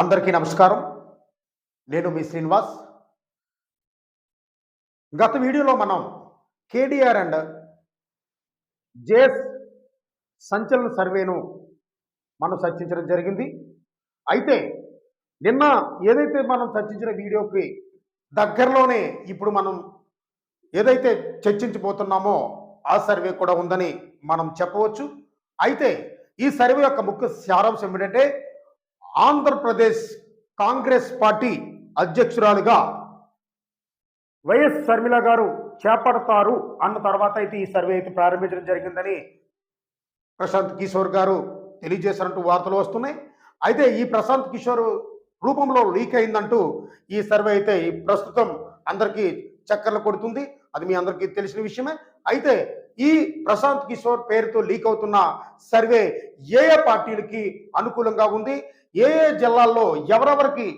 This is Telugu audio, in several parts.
అందరికీ నమస్కారం. నేను మీ శ్రీనివాస్. గత వీడియోలో మనం కేడిఆర్ అండ్ జేఎస్ సంచలన సర్వేను మనం చర్చించడం జరిగింది. అయితే నిన్న ఏదైతే మనం చర్చించిన వీడియోకి దగ్గరలోనే ఇప్పుడు మనం ఏదైతే చర్చించబోతున్నామో ఆ సర్వే కూడా ఉందని మనం చెప్పవచ్చు. అయితే ఈ సర్వే యొక్క ముఖ్య సారాంశం ఏంటంటే ఆంధ్రప్రదేశ్ కాంగ్రెస్ పార్టీ అధ్యక్షురాలుగా వైఎస్ షర్మిల గారు చేపడతారు అన్న తర్వాత అయితే ఈ సర్వే అయితే ప్రారంభించడం జరిగిందని ప్రశాంత్ కిషోర్ గారు తెలియజేశారంటూ వార్తలు వస్తున్నాయి. అయితే ఈ ప్రశాంత్ కిషోర్ రూపంలో లీక్ అయిందంటూ ఈ సర్వే అయితే ఈ ప్రస్తుతం అందరికీ చక్కర్లు కొడుతుంది. అది మీ అందరికీ తెలిసిన విషయమే. అయితే ఈ ప్రశాంత్ కిషోర్ పేరుతో లీక్ అవుతున్న సర్వే ఏ ఏ పార్టీలకి అనుకూలంగా ఉంది? ఏ ఏ జిల్లాల్లో ఎవరెవరికి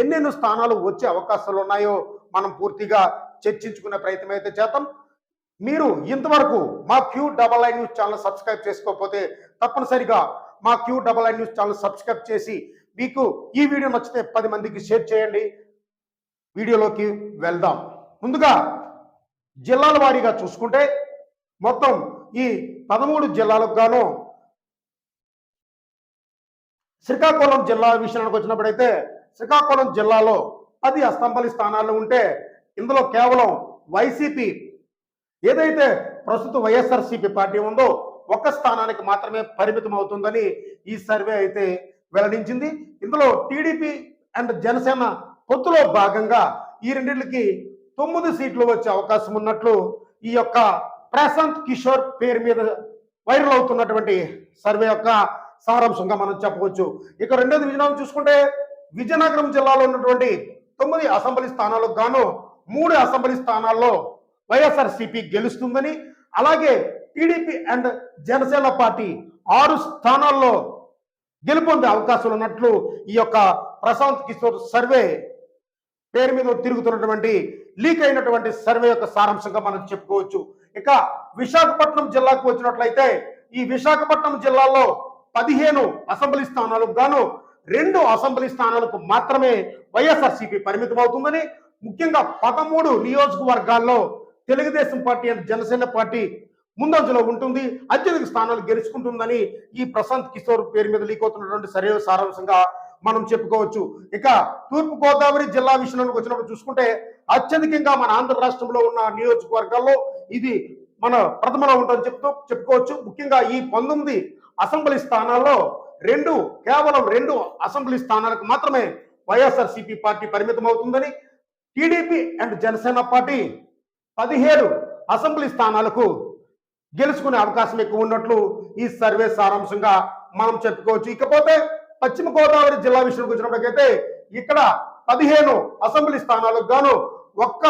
ఎన్నెన్ని స్థానాలు వచ్చే అవకాశాలు ఉన్నాయో మనం పూర్తిగా చర్చించుకునే ప్రయత్నం అయితే చేద్దాం. మీరు ఇంతవరకు మా Q double I news channel subscribe చేసుకోకపోతే తప్పనిసరిగా మా Q double I news channel subscribe చేసి మీకు ఈ వీడియో నచ్చితే పది మందికి షేర్ చేయండి. వీడియోలోకి వెళ్దాం. ముందుగా జిల్లాల వారీగా చూసుకుంటే మొత్తం ఈ పదమూడు జిల్లాలకు గాను శ్రీకాకుళం జిల్లా విషయానికి వచ్చినప్పుడైతే శ్రీకాకుళం జిల్లాలో పది అస్తంబలి స్థానాలు ఉంటే ఇందులో కేవలం వైసీపీ ఏదైతే ప్రస్తుత వైఎస్ఆర్సీపీ పార్టీ ఉందో ఒక్క స్థానానికి మాత్రమే పరిమితం అవుతుందని ఈ సర్వే అయితే వెల్లడించింది. ఇందులో టీడీపీ అండ్ జనసేన పొత్తులో భాగంగా ఈ రెండింటికి తొమ్మిది సీట్లు వచ్చే అవకాశం ఉన్నట్లు ఈ యొక్క ప్రశాంత్ కిషోర్ పేరు మీద వైరల్ అవుతున్నటువంటి సర్వే యొక్క సారాంశంగా మనం చెప్పవచ్చు. ఇక రెండోది విజయనగరం చూసుకుంటే విజయనగరం జిల్లాలో ఉన్నటువంటి తొమ్మిది అసెంబ్లీ స్థానాలకు గాను మూడు అసెంబ్లీ స్థానాల్లో వైఎస్ఆర్ సిపి గెలుస్తుందని అలాగే టీడీపీ అండ్ జనసేన పార్టీ ఆరు స్థానాల్లో గెలుపొందే అవకాశాలు ఉన్నట్లు ఈ యొక్క ప్రశాంత్ కిషోర్ సర్వే పేరు మీద తిరుగుతున్నటువంటి లీక్ అయినటువంటి సర్వే యొక్క సారాంశంగా మనం చెప్పుకోవచ్చు. ఇక విశాఖపట్నం జిల్లాకు వచ్చినట్లయితే ఈ విశాఖపట్నం జిల్లాలో పదిహేను అసెంబ్లీ స్థానాలకు గాను రెండు అసెంబ్లీ స్థానాలకు మాత్రమే వైఎస్ఆర్సీపీ పరిమితం అవుతుందని ముఖ్యంగా పదమూడు నియోజకవర్గాల్లో Telugu Desam party and Janasena party ముందంజలో ఉంటుంది అత్యధిక స్థానాలు గెలుచుకుంటుందని ఈ ప్రశాంత్ కిషోర్ పేరు మీద లీక్ అవుతున్నటువంటి సరైన సారాంశంగా మనం చెప్పుకోవచ్చు. ఇక తూర్పు గోదావరి జిల్లా విషయంలోకి వచ్చినప్పుడు చూసుకుంటే అత్యధికంగా మన ఆంధ్ర రాష్ట్రంలో ఉన్న నియోజకవర్గాల్లో ఇది మన ప్రథమలో ఉంటుందని చెప్తూ చెప్పుకోవచ్చు. ముఖ్యంగా ఈ పంతొమ్మిది అసెంబ్లీ స్థానాల్లో రెండు కేవలం రెండు అసెంబ్లీ స్థానాలకు మాత్రమే వైఎస్ఆర్ సిపి పార్టీ పరిమితం అవుతుందని టీడీపీ అండ్ జనసేన పార్టీ పదిహేడు అసెంబ్లీ స్థానాలకు గెలుచుకునే అవకాశం ఎక్కువ ఉన్నట్లు ఈ సర్వే సారాంశంగా మనం చెప్పుకోవచ్చు. ఇకపోతే పశ్చిమ గోదావరి జిల్లా విషయానికి వచ్చినప్పటికైతే ఇక్కడ పదిహేను అసెంబ్లీ స్థానాలకు గాను ఒక్క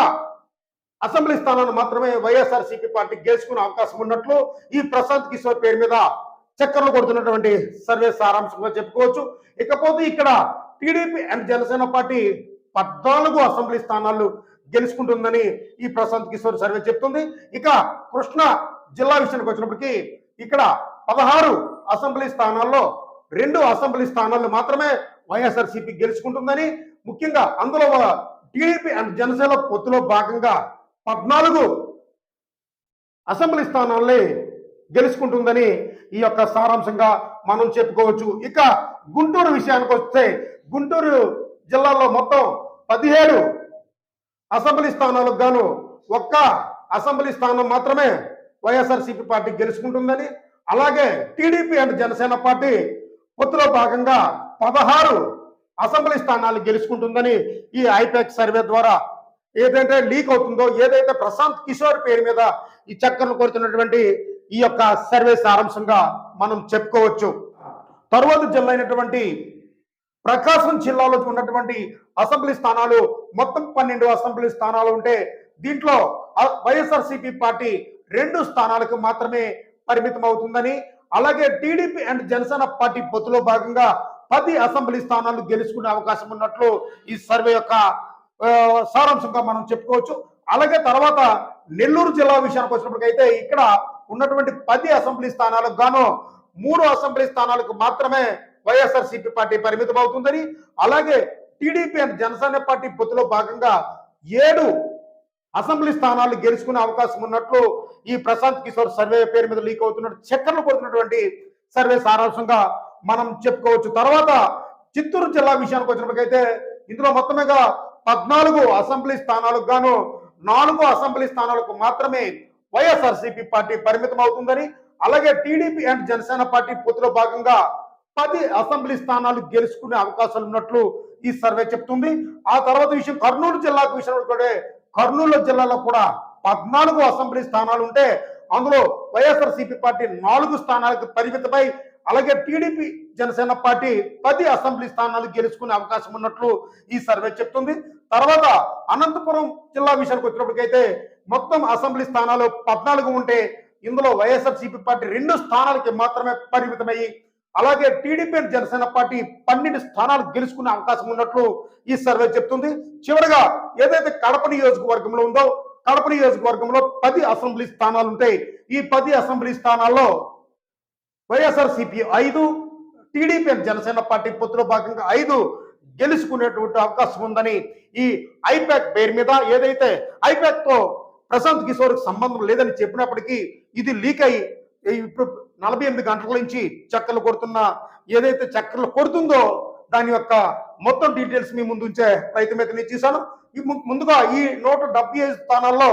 అసెంబ్లీ స్థానాన్ని మాత్రమే వైఎస్ఆర్ సిపి పార్టీ గెలుచుకునే అవకాశం ఉన్నట్లు ఈ ప్రశాంత్ కిషోర్ పేరు మీద చక్కర్లు కొడుతున్నటువంటి సర్వే సారాంశంగా చెప్పుకోవచ్చు. ఇకపోతే ఇక్కడ టీడీపీ అండ్ జనసేన పార్టీ పద్నాలుగు అసెంబ్లీ స్థానాలు గెలుచుకుంటుందని ఈ ప్రశాంత్ కిషోర్ సర్వే చెప్తుంది. ఇక కృష్ణా జిల్లా విషయానికి వచ్చినప్పటికీ ఇక్కడ పదహారు అసెంబ్లీ స్థానాల్లో రెండు అసెంబ్లీ స్థానాలు మాత్రమే వైఎస్ఆర్సీపీ గెలుచుకుంటుందని ముఖ్యంగా అందులో టీడీపీ అండ్ జనసేన పొత్తులో భాగంగా పద్నాలుగు అసెంబ్లీ స్థానాల్ని గెలుచుకుంటుందని ఈ యొక్క సారాంశంగా మనం చెప్పుకోవచ్చు. ఇక గుంటూరు విషయానికి వస్తే గుంటూరు జిల్లాలో మొత్తం పదిహేడు అసెంబ్లీ స్థానాలకు గాను ఒక్క అసెంబ్లీ స్థానం మాత్రమే వైఎస్ఆర్సీపీ పార్టీ గెలుచుకుంటుందని అలాగే టీడీపీ అండ్ జనసేన పార్టీ పొత్తులో భాగంగా పదహారు అసెంబ్లీ స్థానాలు గెలుచుకుంటుందని ఈ ఐపాక్ సర్వే ద్వారా ఏదైతే లీక్ అవుతుందో ఏదైతే ప్రశాంత్ కిషోర్ పేరు మీద ఈ చక్కర్లు కొడుతున్నటువంటి ఈ యొక్క సర్వే సారాంశంగా మనం చెప్పుకోవచ్చు. తరువాత జిల్లా అయినటువంటి ప్రకాశం జిల్లాలో ఉన్నటువంటి అసెంబ్లీ స్థానాలు మొత్తం పన్నెండు అసెంబ్లీ స్థానాలు ఉంటే దీంట్లో వైఎస్ఆర్సీపీ పార్టీ రెండు స్థానాలకు మాత్రమే పరిమితం అవుతుందని అలాగే టీడీపీ అండ్ జనసేన పార్టీ పొత్తులో భాగంగా పది అసెంబ్లీ స్థానాలు గెలుచుకునే అవకాశం ఉన్నట్లు ఈ సర్వే యొక్క సారాంశంగా మనం చెప్పుకోవచ్చు. అలాగే తర్వాత నెల్లూరు జిల్లా విషయానికి వచ్చినప్పటికైతే ఇక్కడ ఉన్నటువంటి పది అసెంబ్లీ స్థానాలకు గాను మూడు అసెంబ్లీ స్థానాలకు మాత్రమే వైఎస్ఆర్సీపీ పార్టీ పరిమితం అవుతుందని అలాగే టీడీపీ అండ్ జనసేన పార్టీ పొత్తులో భాగంగా ఏడు అసెంబ్లీ స్థానాలు గెలుచుకునే అవకాశం ఉన్నట్లు ఈ ప్రశాంత్ కిషోర్ సర్వే పేరు మీద లీక్ అవుతున్నట్టు చక్కర్లు కొడుతున్నటువంటి సర్వే సారాంశంగా మనం చెప్పుకోవచ్చు. తర్వాత చిత్తూరు జిల్లా విషయానికి వచ్చినప్పటికైతే ఇందులో మొత్తమేగా పద్నాలుగు అసెంబ్లీ స్థానాలకు గాను నాలుగు అసెంబ్లీ స్థానాలకు మాత్రమే వైఎస్ఆర్సీపీ పార్టీ పరిమితం అవుతుందని అలాగే టీడీపీ అండ్ జనసేన పార్టీ పొత్తులో భాగంగా పది అసెంబ్లీ స్థానాలు గెలుచుకునే అవకాశాలు ఉన్నట్లు ఈ సర్వే చెప్తుంది. ఆ తర్వాత విషయం కర్నూలు జిల్లాకు విషయం కూడా కర్నూలు జిల్లాలో కూడా పద్నాలుగు అసెంబ్లీ స్థానాలు ఉంటే అందులో వైఎస్ఆర్సీపీ పార్టీ నాలుగు స్థానాలకు పరిమితమై అలాగే టీడీపీ జనసేన పార్టీ పది అసెంబ్లీ స్థానాలు గెలుచుకునే అవకాశం ఉన్నట్లు ఈ సర్వే చెప్తుంది. తర్వాత అనంతపురం జిల్లా విషయానికి వచ్చినప్పటికైతే మొత్తం అసెంబ్లీ స్థానాలు పద్నాలుగు ఉంటే ఇందులో వైఎస్ఆర్సీపీ పార్టీ రెండు స్థానాలకి మాత్రమే పరిమితమయ్యి అలాగే టీడీపీ అండ్ జనసేన పార్టీ పన్నెండు స్థానాలు గెలుచుకునే అవకాశం ఉన్నట్లు ఈ సర్వే చెప్తుంది. చివరగా ఏదైతే కడప నియోజకవర్గంలో ఉందో కడప నియోజకవర్గంలో పది అసెంబ్లీ స్థానాలు ఉంటాయి. ఈ పది అసెంబ్లీ స్థానాల్లో వైఎస్ఆర్ సిపి ఐదు టీడీపీ అండ్ జనసేన పార్టీ పొత్తులో భాగంగా ఐదు గెలుచుకునేటువంటి అవకాశం ఉందని ఈ ఐపాక్ పేరు మీద ఏదైతే ఐపాక్తో ప్రశాంత్ కిషోర్ సంబంధం లేదని చెప్పినప్పటికీ ఇది లీక్ అయి ఇప్పుడు నలభై ఎనిమిది గంటల నుంచి చక్కర్లు కొడుతున్న ఏదైతే చక్కర్లు కొడుతుందో దాని యొక్క మొత్తం డీటెయిల్స్ మీ ముందు ఉంచే ప్రయత్నం అయితే నేను చేశాను. ముందుగా ఈ నూట డెబ్బై ఐదు స్థానాల్లో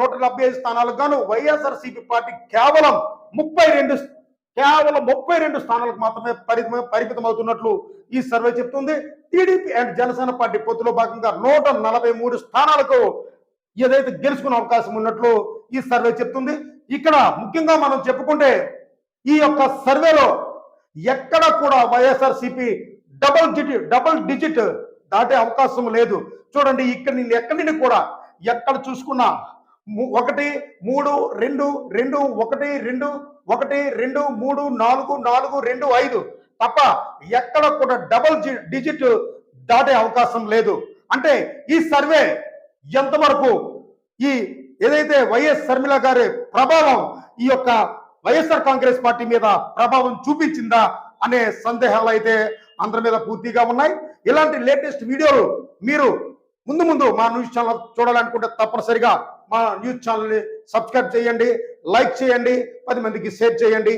నూట డెబ్బై ఐదు స్థానాలకు గాను వైఎస్ఆర్ సిపి పార్టీ కేవలం ముప్పై రెండు కేవలం ముప్పై రెండు స్థానాలకు మాత్రమే పరిమితం పరిమితం అవుతున్నట్లు ఈ సర్వే చెప్తుంది. టీడీపీ అండ్ జనసేన పార్టీ పొత్తులో భాగంగా నూట నలభై మూడు స్థానాలకు ఏదైతే గెలుచుకునే అవకాశం ఉన్నట్లు ఈ సర్వే చెప్తుంది. ఇక్కడ ముఖ్యంగా మనం చెప్పుకుంటే ఈ యొక్క సర్వేలో ఎక్కడ కూడా YSRCP double digit double digit దాటే అవకాశం లేదు. చూడండి ఇక్కడ నేను ఎక్కడి నుండి కూడా ఎక్కడ చూసుకున్నా ఒకటి మూడు రెండు రెండు ఒకటి రెండు ఒకటి రెండు మూడు నాలుగు నాలుగు రెండు ఐదు తప్ప ఎక్కడ కూడా డబుల్ జి- డిజిట్ దాటే అవకాశం లేదు. అంటే ఈ సర్వే ఎంతవరకు ఈ ఏదైతే వైఎస్ శర్మిల గారి ప్రభావం ఈ యొక్క వైఎస్ఆర్ కాంగ్రెస్ పార్టీ మీద ప్రభావం చూపించిందా అనే సందేహాలు అయితే అందరి మీద పూర్తిగా ఉన్నాయి. ఇలాంటి లేటెస్ట్ వీడియోలు మీరు ముందు ముందు మా న్యూస్ ఛానల్ చూడాలనుకుంటే తప్పనిసరిగా మా న్యూస్ ఛానల్ని సబ్స్క్రైబ్ చేయండి లైక్ చేయండి పది మందికి షేర్ చేయండి.